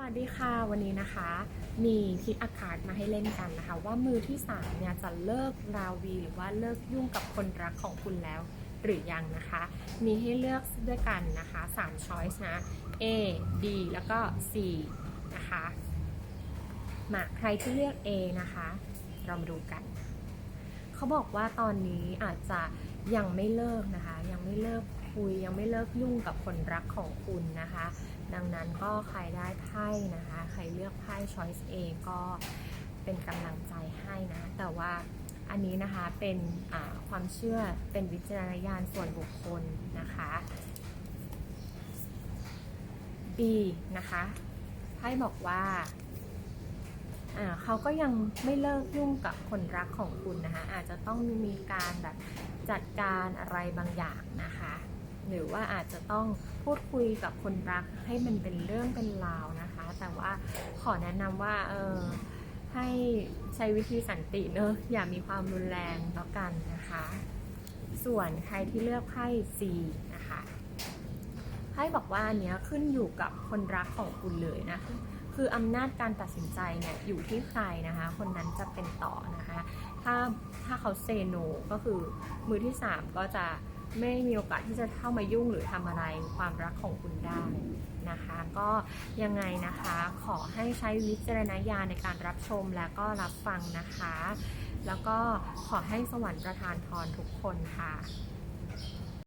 วัสดีค่ะวันนี้นะคะ มีพิกอาคาดมาให้เล่นกันนะคะ ว่ามือที่3เนี่ยจะเลิกราวีหรือว่าเลิกยุ่งกับคนรักของคุณแล้วหรือยังนะคะ มีให้เลือกด้วยกันนะคะ3 choice นะ A B แล้วก็ C นะคะมาใครที่เลือก A นะคะ เรามาดูกัน เขาบอกว่าตอนนี้อาจจะยังไม่เลิกนะคะ ยังไม่เลิกคุยยังไม่เลิกยุ่งกับคนรักของคุณนะคะ ดังนั้นก็ใครได้ไพ่นะคะ ใครเลือกไพ่ choice A ก็เป็นกำลังใจให้นะ แต่ว่าอันนี้นะคะเป็นความเชื่อเป็นวิจารณญาณส่วนบุคคลนะคะ B นะคะไพ่บอกว่า เขาก็ยังไม่เลิกยุ่งกับคนรักของคุณนะคะ อาจจะต้องมีการแบบจัดการอะไรบางอย่างนะคะ หรือว่าอาจจะต้องพูดคุยกับคนรักให้มันเป็นเรื่องเป็นราวนะคะ แต่ว่าขอแนะนำว่าเออให้ใช้วิธีสันติเนอะอย่ามีความรุนแรงแล้วกันนะคะ ส่วนใครที่เลือกไพ่ C นะคะไพ่บอกว่าอันเนี้ยขึ้นอยู่กับคนรักของคุณเลยนะ คืออำนาจการตัดสินใจเนี่ยอยู่ที่ใครนะคะ คนนั้นจะเป็นต่อนะคะ ถ้าถ้าเขาเซโนก็คือมือที่ 3 ก็จะไม่มีโอกาสที่จะเข้ามายุ่งหรือทำอะไรความรักของคุณได้นะคะ ก็ยังไงนะคะขอให้ใช้วิจารณญาณในการรับชมและก็รับฟังนะคะ แล้วก็ขอให้สวรรค์ประทานพรทุกคนค่ะ